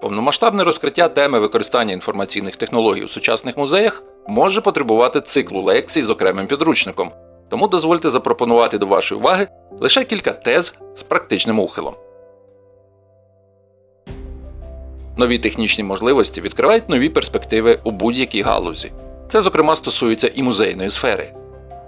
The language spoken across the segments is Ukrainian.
Повномасштабне розкриття теми використання інформаційних технологій у сучасних музеях може потребувати циклу лекцій з окремим підручником, тому дозвольте запропонувати до вашої уваги лише кілька тез з практичним ухилом. Нові технічні можливості відкривають нові перспективи у будь-якій галузі. Це, зокрема, стосується і музейної сфери.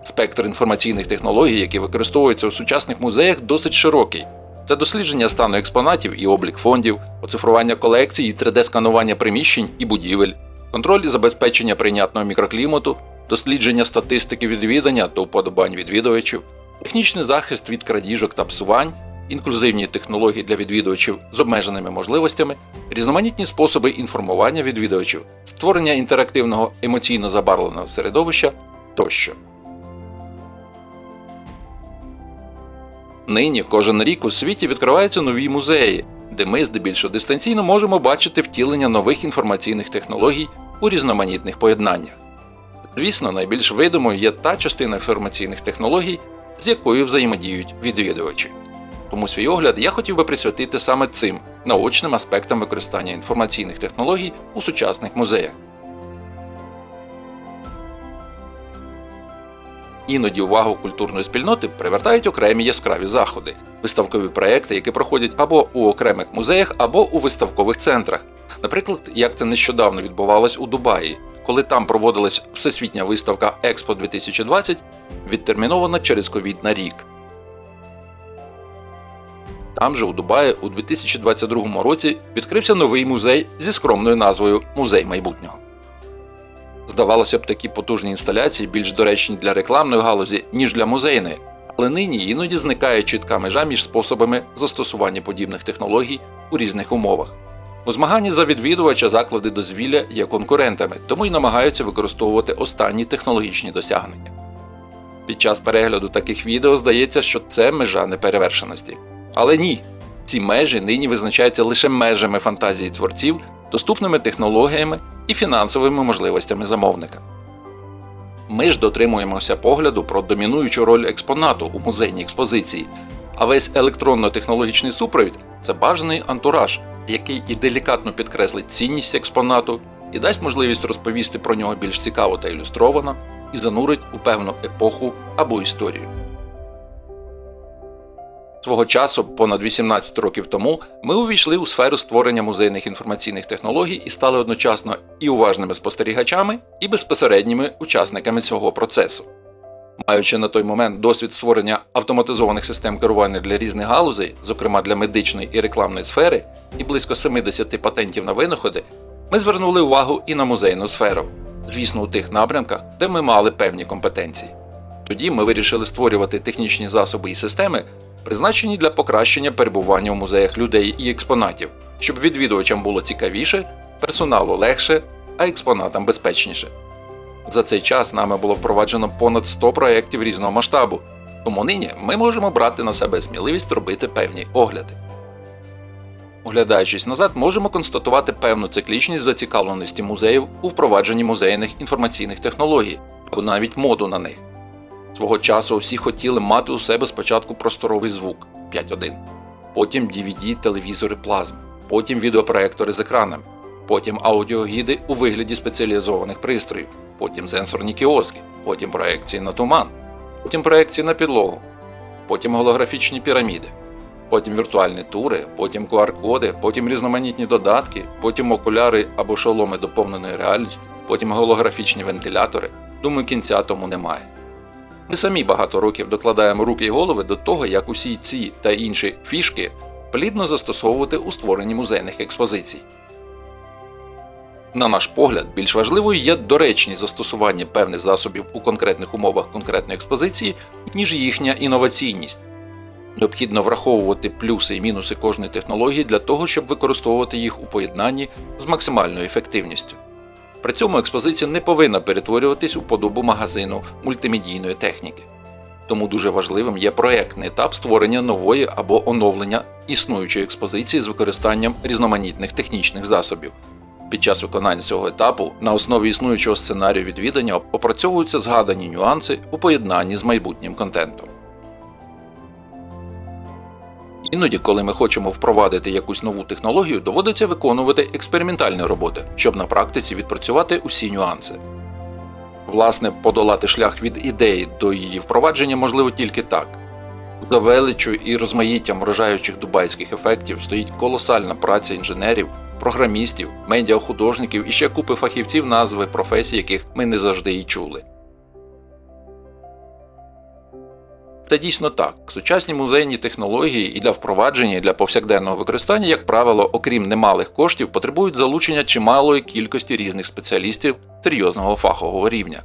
Спектр інформаційних технологій, які використовуються у сучасних музеях, досить широкий. Це дослідження стану експонатів і облік фондів, оцифрування колекцій і 3D-сканування приміщень і будівель, контроль забезпечення прийнятного мікроклімату, дослідження статистики відвідання та уподобань відвідувачів, технічний захист від крадіжок та псувань, інклюзивні технології для відвідувачів з обмеженими можливостями, різноманітні способи інформування відвідувачів, створення інтерактивного емоційно забарвленого середовища тощо. Нині кожен рік у світі відкриваються нові музеї, де ми здебільшого дистанційно можемо бачити втілення нових інформаційних технологій у різноманітних поєднаннях. Звісно, найбільш видимою є та частина інформаційних технологій, з якою взаємодіють відвідувачі. Тому свій огляд я хотів би присвятити саме цим наочним аспектам використання інформаційних технологій у сучасних музеях. Іноді увагу культурної спільноти привертають окремі яскраві заходи, виставкові проекти, які проходять або у окремих музеях, або у виставкових центрах. Наприклад, як це нещодавно відбувалось у Дубаї, коли там проводилась всесвітня виставка Експо 2020, відтермінована через ковід на рік. Там же у Дубаї у 2022 році відкрився новий музей зі скромною назвою Музей майбутнього. Здавалося б, такі потужні інсталяції більш доречні для рекламної галузі, ніж для музейної, але нині іноді зникає чітка межа між способами застосування подібних технологій у різних умовах. У змаганні за відвідувача заклади дозвілля є конкурентами, тому й намагаються використовувати останні технологічні досягнення. Під час перегляду таких відео здається, що це межа неперевершеності. Але ні, ці межі нині визначаються лише межами фантазії творців, доступними технологіями і фінансовими можливостями замовника. Ми ж дотримуємося погляду про домінуючу роль експонату у музейній експозиції, а весь електронно-технологічний супровід це бажаний антураж, який і делікатно підкреслить цінність експонату, і дасть можливість розповісти про нього більш цікаво та ілюстровано, і занурить у певну епоху або історію. Свого часу, понад 18 років тому, ми увійшли у сферу створення музейних інформаційних технологій і стали одночасно і уважними спостерігачами, і безпосередніми учасниками цього процесу. Маючи на той момент досвід створення автоматизованих систем керування для різних галузей, зокрема для медичної і рекламної сфери, і близько 70 патентів на винаходи, ми звернули увагу і на музейну сферу, звісно, у тих напрямках, де ми мали певні компетенції. Тоді ми вирішили створювати технічні засоби і системи, призначені для покращення перебування у музеях людей і експонатів, щоб відвідувачам було цікавіше, персоналу легше, а експонатам безпечніше. За цей час нами було впроваджено понад 100 проєктів різного масштабу, тому нині ми можемо брати на себе сміливість робити певні огляди. Оглядаючись назад, можемо констатувати певну циклічність зацікавленості музеїв у впровадженні музейних інформаційних технологій або навіть моду на них. Свого часу всі хотіли мати у себе спочатку просторовий звук 5.1, потім DVD, телевізори плазми, потім відеопроектори з екранами, потім аудіогіди у вигляді спеціалізованих пристроїв, потім сенсорні кіоски, потім проекції на туман, потім проекції на підлогу, потім голографічні піраміди, потім віртуальні тури, потім QR-коди, потім різноманітні додатки, потім окуляри або шоломи доповненої реальності, потім голографічні вентилятори. Думаю, кінця тому немає. Ми самі багато років докладаємо руки й голови до того, як усі ці та інші фішки плідно застосовувати у створенні музейних експозицій. На наш погляд, більш важливою є доречність застосування певних засобів у конкретних умовах конкретної експозиції, ніж їхня інноваційність. Необхідно враховувати плюси і мінуси кожної технології для того, щоб використовувати їх у поєднанні з максимальною ефективністю. При цьому експозиція не повинна перетворюватись у подобу магазину мультимедійної техніки. Тому дуже важливим є проектний етап створення нової або оновлення існуючої експозиції з використанням різноманітних технічних засобів. Під час виконання цього етапу на основі існуючого сценарію відвідання опрацьовуються згадані нюанси у поєднанні з майбутнім контентом. Іноді, коли ми хочемо впровадити якусь нову технологію, доводиться виконувати експериментальні роботи, щоб на практиці відпрацювати усі нюанси. Власне, подолати шлях від ідеї до її впровадження можливо тільки так. За величчю і розмаїттям вражаючих дубайських ефектів стоїть колосальна праця інженерів, програмістів, медіахудожників і ще купи фахівців, назви професій, яких ми не завжди і чули. Це дійсно так. Сучасні музейні технології і для впровадження, і для повсякденного використання, як правило, окрім немалих коштів, потребують залучення чималої кількості різних спеціалістів серйозного фахового рівня.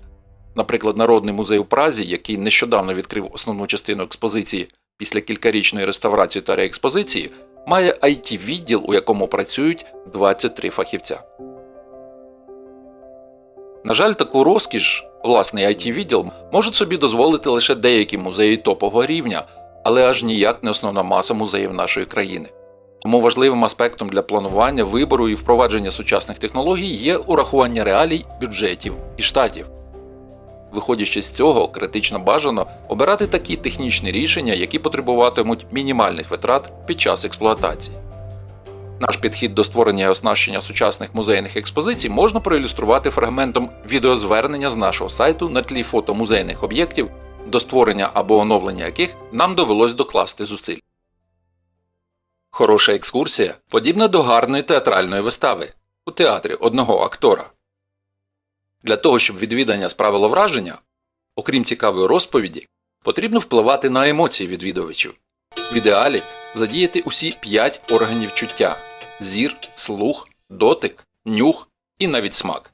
Наприклад, Народний музей у Празі, який нещодавно відкрив основну частину експозиції після кількарічної реставрації та реекспозиції, має it відділ у якому працюють 23 фахівця. На жаль, таку розкіш, власний it відділ можуть собі дозволити лише деякі музеї топового рівня, але аж ніяк не основна маса музеїв нашої країни. Тому важливим аспектом для планування, вибору і впровадження сучасних технологій є урахування реалій, бюджетів і штатів. Виходячи з цього, критично бажано обирати такі технічні рішення, які потребуватимуть мінімальних витрат під час експлуатації. Наш підхід до створення і оснащення сучасних музейних експозицій можна проілюструвати фрагментом відеозвернення з нашого сайту на тлі фото музейних об'єктів, до створення або оновлення яких нам довелось докласти зусиль. Хороша екскурсія подібна до гарної театральної вистави у театрі одного актора. Для того, щоб відвідання справило враження, окрім цікавої розповіді, потрібно впливати на емоції відвідувачів. В ідеалі задіяти усі п'ять органів чуття зір, слух, дотик, нюх і навіть смак.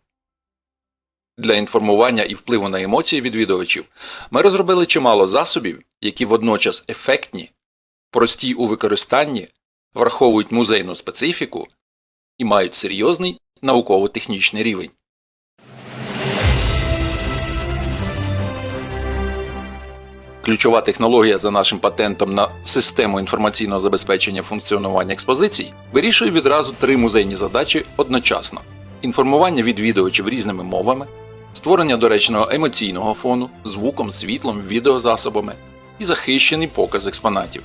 Для інформування і впливу на емоції відвідувачів ми розробили чимало засобів, які водночас ефектні, прості у використанні, враховують музейну специфіку і мають серйозний науково-технічний рівень. Ключова технологія за нашим патентом на систему інформаційного забезпечення функціонування експозицій вирішує відразу три музейні задачі одночасно: інформування відвідувачів різними мовами, створення доречного емоційного фону, звуком, світлом, відеозасобами і захищений показ експонатів.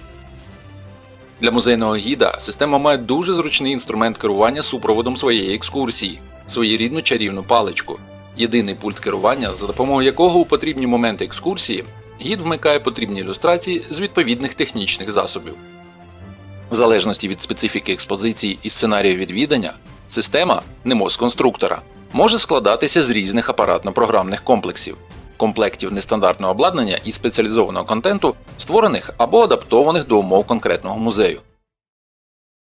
Для музейного гіда система має дуже зручний інструмент керування супроводом своєї екскурсії, своєрідну чарівну паличку, єдиний пульт керування, за допомогою якого у потрібні моменти екскурсії гід вмикає потрібні ілюстрації з відповідних технічних засобів. В залежності від специфіки експозиції і сценарію відвідання, система, немов з конструктора, може складатися з різних апаратно-програмних комплексів, комплектів нестандартного обладнання і спеціалізованого контенту, створених або адаптованих до умов конкретного музею.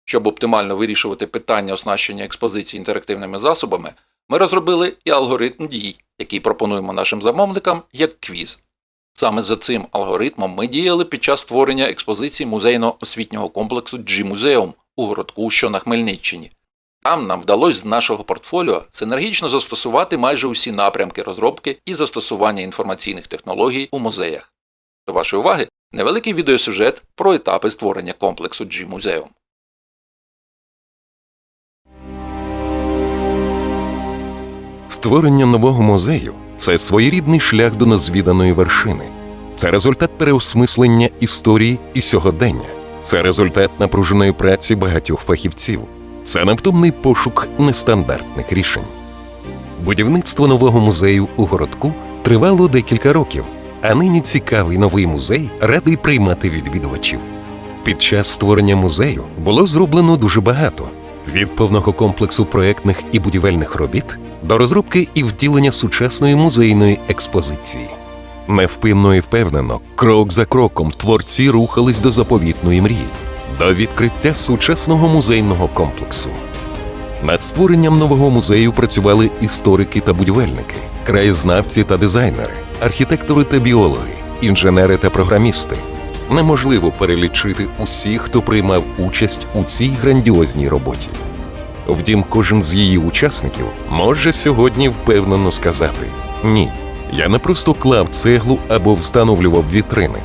Щоб оптимально вирішувати питання оснащення експозиції інтерактивними засобами, ми розробили і алгоритм дій, який пропонуємо нашим замовникам як квіз. Саме за цим алгоритмом ми діяли під час створення експозиції музейно-освітнього комплексу G-Museum у городку, що на Хмельниччині. Там нам вдалося з нашого портфоліо синергічно застосувати майже усі напрямки розробки і застосування інформаційних технологій у музеях. До вашої уваги невеликий відеосюжет про етапи створення комплексу G-Museum. Створення нового музею це своєрідний шлях до незвіданої вершини. Це результат переосмислення історії і сьогодення. Це результат напруженої праці багатьох фахівців. Це невтомний пошук нестандартних рішень. Будівництво нового музею у городку тривало декілька років, а нині цікавий новий музей радий приймати відвідувачів. Під час створення музею було зроблено дуже багато від повного комплексу проектних і будівельних робіт до розробки і втілення сучасної музейної експозиції. Невпинно і впевнено, крок за кроком творці рухались до заповітної мрії, до відкриття сучасного музейного комплексу. Над створенням нового музею працювали історики та будівельники, краєзнавці та дизайнери, архітектори та біологи, інженери та програмісти. Неможливо перелічити усіх, хто приймав участь у цій грандіозній роботі. Втім, кожен з її учасників може сьогодні впевнено сказати: ні, я не просто клав цеглу або встановлював вітрини.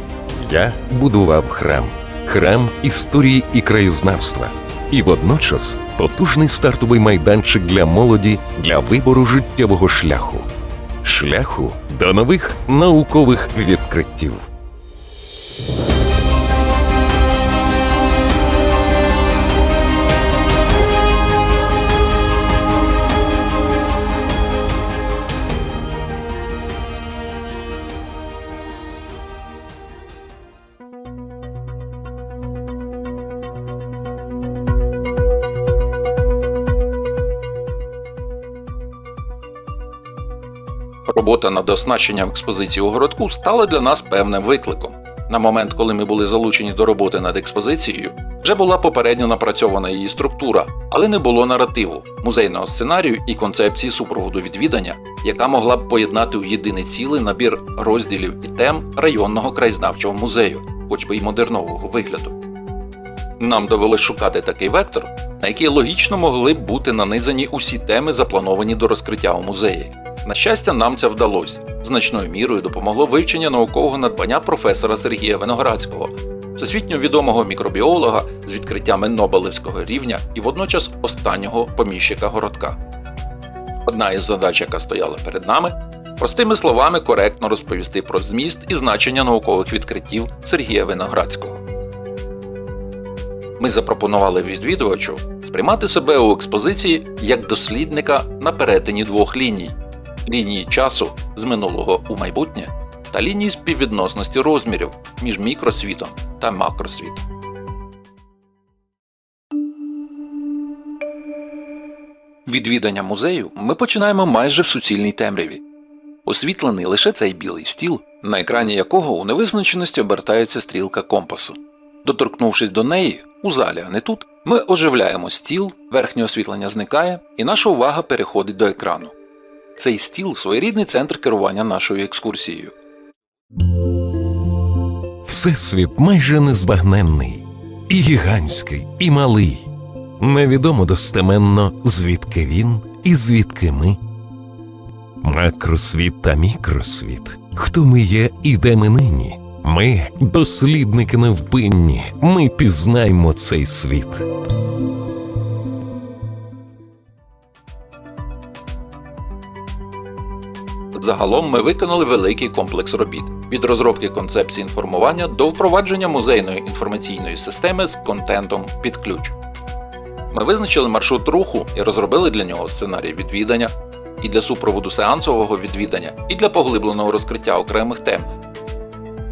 Я будував храм, храм історії і краєзнавства, і водночас потужний стартовий майданчик для молоді для вибору життєвого шляху, шляху до нових наукових відкриттів. Робота над оснащенням експозиції у городку стала для нас певним викликом. На момент, коли ми були залучені до роботи над експозицією, вже була попередньо напрацьована її структура, але не було наративу, музейного сценарію і концепції супроводу відвідання, яка могла б поєднати у єдине ціле набір розділів і тем районного краєзнавчого музею, хоч би й модернового вигляду. Нам довелось шукати такий вектор, на який логічно могли б бути нанизані усі теми, заплановані до розкриття у музеї. На щастя, нам це вдалося. Значною мірою допомогло вивчення наукового надбання професора Сергія Виноградського, всесвітньо відомого мікробіолога з відкриттями Нобелевського рівня і водночас останнього поміщика городка. Одна із задач, яка стояла перед нами, простими словами коректно розповісти про зміст і значення наукових відкриттів Сергія Виноградського. Ми запропонували відвідувачу сприймати себе у експозиції як дослідника на перетині двох ліній лінії часу з минулого у майбутнє та лінії співвідносності розмірів між мікросвітом та макросвітом. Відвідання музею ми починаємо майже в суцільній темряві. Освітлений лише цей білий стіл, на екрані якого у невизначеності обертається стрілка компасу. Доторкнувшись до неї, у залі, а не тут, ми оживляємо стіл, верхнє освітлення зникає, і наша увага переходить до екрану. Цей стіл своєрідний центр керування нашою екскурсією. Всесвіт майже незбагненний, і гігантський, і малий. Невідомо достеменно, звідки він і звідки ми. Макросвіт та мікросвіт. Хто ми є і де ми нині? Ми, дослідники невпинні, ми пізнаймо цей світ. Загалом ми виконали великий комплекс робіт від розробки концепції інформування до впровадження музейної інформаційної системи з контентом під ключ. Ми визначили маршрут руху і розробили для нього сценарій відвідання, і для супроводу сеансового відвідання, і для поглибленого розкриття окремих тем.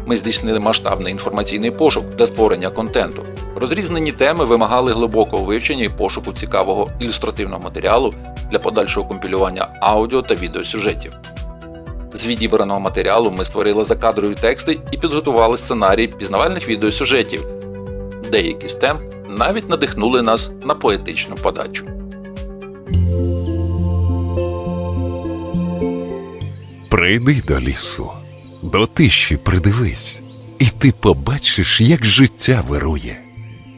Ми здійснили масштабний інформаційний пошук для створення контенту. Розрізнені теми вимагали глибокого вивчення і пошуку цікавого ілюстративного матеріалу для подальшого компілювання аудіо та відеосюжетів. З відібраного матеріалу ми створили закадрові тексти і підготували сценарій пізнавальних відеосюжетів. Деякі з тем навіть надихнули нас на поетичну подачу. Прийди до лісу, до тиші придивись, і ти побачиш, як життя вирує.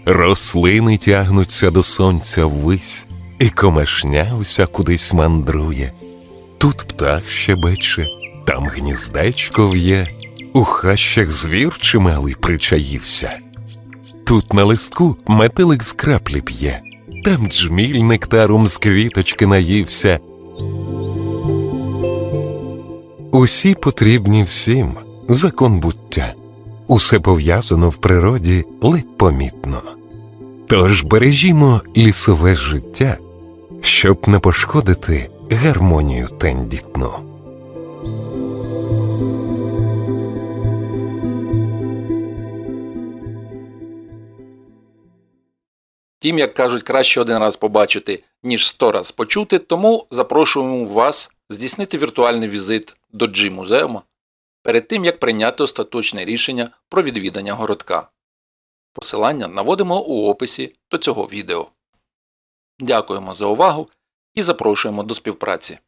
Рослини тягнуться до сонця ввись, і комашня уся кудись мандрує. Тут птах щебече, там гніздечко в'є, у хащах звір чималий причаївся. Тут на листку метелик з краплі п'є, там джміль нектаром з квіточки наївся. Усі потрібні всім закон буття. Усе пов'язано в природі ледь помітно. Тож бережімо лісове життя, щоб не пошкодити гармонію тендітну. Тім, як кажуть, краще один раз побачити, ніж сто раз почути, тому запрошуємо вас здійснити віртуальний візит до G-музеуму перед тим, як прийняти остаточне рішення про відвідання городка. Посилання наводимо у описі до цього відео. Дякуємо за увагу і запрошуємо до співпраці.